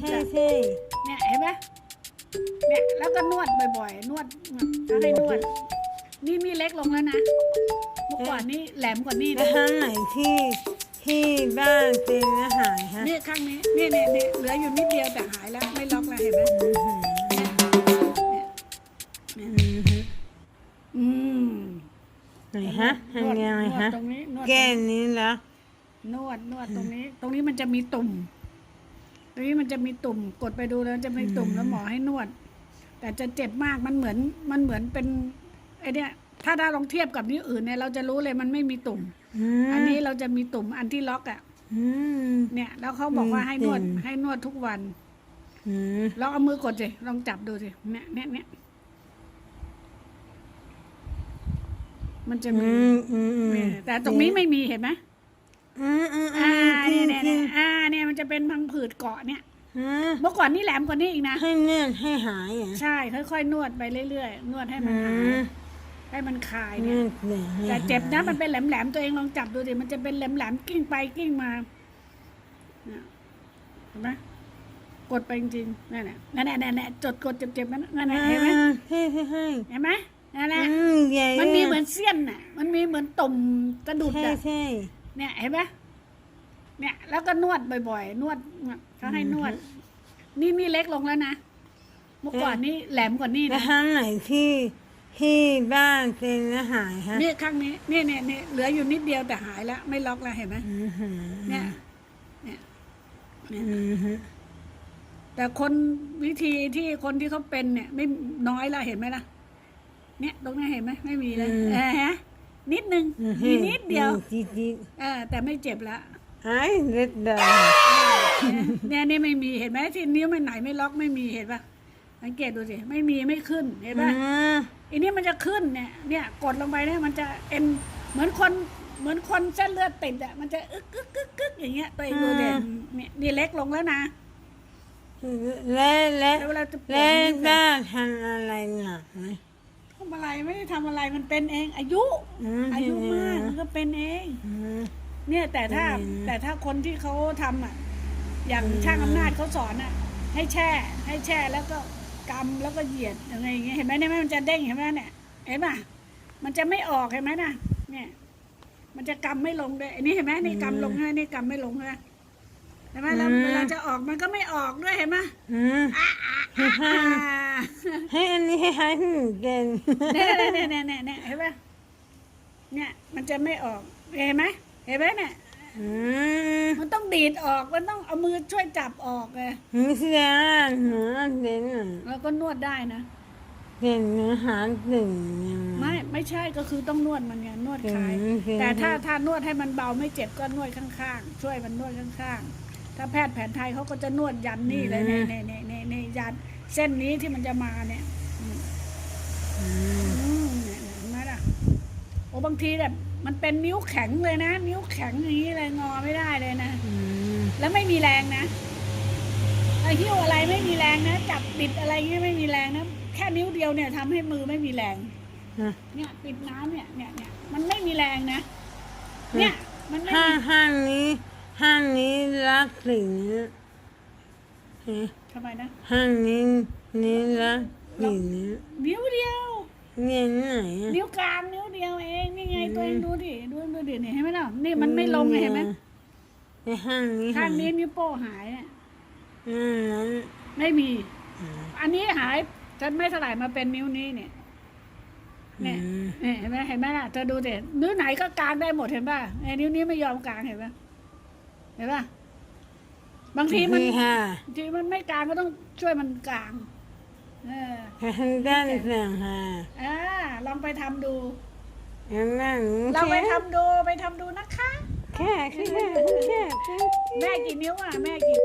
ใช่ใช่เนี่ยเห็นไหมเนี่ยแล้วก็นวดบ่อยๆ นวดแล้วให้นวด นี่นี่เล็กลงแล้วนะ เมื่อก่อนนี่แหลมกว่านี่แล้วนะทางไหนที่ที่บ้านเป็นอาหารฮะนี่ข้างนี้นี่เนี่ยเนี่ยเหลืออยู่นิดเดียวแต่หายแล้วไม่ล็อกแล้วเห็นไหมอือหือเนี่ยอือหืออืมไหนฮะนวดทำยังไงนวฮะดตรงนี้นวดตรงแก้นี้นี้แล้วนวดนวดตรงนี้ ตรงนี้มันจะมีตุ่ม ตรงนี้มันจะมีตุ่มกดไปดูแล้วจะมีตุ่มแล้วหมอให้นวด แต่จะเจ็บมากมันเหมือนมันเหมือนเป็นไอเนี้ยถ้าถ้าลองเทียบกับนิ้วอื่นเนี่ยเราจะรู้เลยมันไม่มีตุ่มมอันนี้เราจะมีตุ่มอันที่ล็อกอะอืมเนี่ย แล้วเขาบอกว่าให้นวดอืมให้นวดทุกวันอืมลองเอามือกดสิลองจับดูสิเนี่ยเนี่ยเนี่ยมันจะมีอืมอืมอืมเนี่ยแต่ตรงนี้ไม่มีเห็นไหม อืมอืมอือ่ามจริเนี่ยงเนี่ยจริเนี่งยอ่าเนี่ยมันจะเป็นพังผืดเกาะเนี่ย ฮะเมื่อก่อนนี่แหลมกว่านี้อีกนะ ให้เนื่อนให้หายอะใช่ค่อยๆ นวดไปเรื่อยๆ นวดให้มันอืหายมให้มันคลายเนื่เนี่อยนเลยแต่เจ็บนะมันเป็นแหลมๆตัวเองลองจับดูสิมันจะเป็นแหลมๆกิ้งไปกิ้งมาเนี่ยเห็นไหมกดไปจริงๆนั่นแหละนั่นแหละนั่นแหละจดกดเจ็บๆนั่นนั่นแหละเห็นไหมให้ให้ให้เห็นไหมนั่นแหละอืมใหญ่มันมีเหมือนเสี้ยนน่ะ มันมีเหมือนตุ่มกระดุดใช่อะใช่ เนี่ยเห็นไหมเนี่ย แล้วก็นวดบ่อยๆ นวดเขาให้นวด นี่นี่เล็กลงแล้วนะ เมื่อก่อนนี่แหลมกว่านี่แล้วนะทางไหนที่ที่บ้านเป็นอาหารฮะนี่ข้างนี้นี่เนี่ยเนี่ยเหลืออยู่นิดเดียวแต่หายแล้ว ไม่ล็อกแล้วเห็นไหมอือหือเนี่ย เนี่ยเนี่ยอือหือแต่คนวิธีที่คนที่เขาเป็นเนี่ย ไม่น้อยแล้วเห็นไหมล่ะ เนี่ยตรงนี้เห็นไหมไม่มีเลยเออฮะ นิดนึงอือหืมีอนิดเดียวจี๊ดจี๊ดเออแต่ไม่เจ็บละไอ้เล็ดดาเนี่ยเนี่ยไม่มีเห็นไหมที่นิ้วไม่ไหนไม่ล็อกไม่มีเห็นปะสังเกตดูสิไม่มีไม่ขึ้นเห็นปะอืมอันนี้มันจะขึ้นเนี่ยเนี่ยกดลงไปเนี่ยมันจะเอ็นเหมือนคนเหมือนคนเส้นเลือดติดอะมันจะอึกกึกกึกกึกอย่างเงี้ยตัวเองดูเด่นเนี่ยนี่เล็กลงแล้วนะและและแล้วเวลาจะปวดและนี่บ้านทำอะไรหนักไหม ทำอะไรไม่ได้ทำอะไรมันเป็นเอง อายุอืมอายุมากมันก็เป็นเองอืมเนี่ยแต่ถ้าอืมแต่ถ้าคนที่เขาทำอะ อย่างช่างอำนาจเขาสอนอะ ให้แช่ ให้แช่แล้วก็กำแล้วก็เหยียดอะไรอย่างเงี้ยเห็นไหมเนี่ยมันจะเด้งเห็นไหมเนี่ยเห็นป่ะมันจะไม่ออกเห็นไหมน่ะเนี่ย มันจะกำไม่ลงด้วยอันนี้เห็นไหมนี่กำลงให้นี่กำไม่ลงนะเห็นไหมแล้วเวลาจะออกมันก็ไม่ออกด้วยเห็นไหมอืมอ่า ให้อันนี้ให้หายถึงเด่นเนี่ยเนี่ยเนี่ยเนี่ยเนี่ยเห็นป่ะเนี่ย มันจะไม่ออก เห็นไหมเห็นไหมเนี่ยอืมมันต้องดีดออก มันต้องเอามือช่วยจับออกไงนี่แสดงว่าหนูเด่นอะแล้วก็นวดได้นะเด่นเนื้อหาถึงยังไงไม่ไม่ใช่ก็คือต้องนวดมันไงนวดคลายอืมอืมแต่ถ้าถ้านวดให้มันเบาไม่เจ็บก็นวดข้างๆ ช่วยมันนวดข้างๆ ถ้าแพทย์แผนไทยเขาก็จะนวดยันนี่เลยในในในในในยันเส้นนี้ที่มันจะมาเนี่ยอืมอืมอืมเนี่ยเห็นไหมล่ะโอ้บางทีแบบมันเป็นนิ้วแข็งเลยนะ นิ้วแข็งอย่างนี้เลยงอไม่ได้เลยนะ อืมแล้วไม่มีแรงนะไอ้หิ้วอะไรไม่มีแรงนะ จับปิดอะไรเงี้ยไม่มีแรงนะ แค่นิ้วเดียวเนี่ยทำให้มือไม่มีแรง ฮะเนี่ยปิดน้ำเนี่ยเนี่ยเนี่ยมันไม่มีแรงนะ เนี่ยมันไม่ห้ามีห้างนี้ ห้างนี้รักสิ่งนี้เฮ้ทำไมนะ ห้างนี้นี้รักสิ่งนี้นิ้วเดียวเรียนไหนอะนิ้วกลางนิ้วเดียวเองนี่ไงตัวเองดูดิดูดูดิเนี่ยเห็นไหมเนาะนี่มันไม่ลงเลยเห็นไหมในห้างนี้ข้างนี้นิ้วโป้หายเนี่ยห้างนั้นไม่มีอืมอันนี้หายจะไม่เท่าไหร่มาเป็นนิ้วนี้เนี่ยเนี่ยอืมเนี่ยเห็นไหมเห็นไหมล่ะเธอดูเด็นิ้วไหนก็กลางได้หมดเห็นป่ะไอ้นิ้วนี้ไม่ยอมกลางเห็นป่ะ เห็นป่ะบางทีมันบางทีมันไม่กลางก็ต้องช่วยมันกลาง เออด้านเสียงฮะอ่าลองไปทำดูยังนั่งลองไปทำดูไปทำดูนะคะ แค่แค่แค่ แม่กี่นิ้วอะ แม่กี่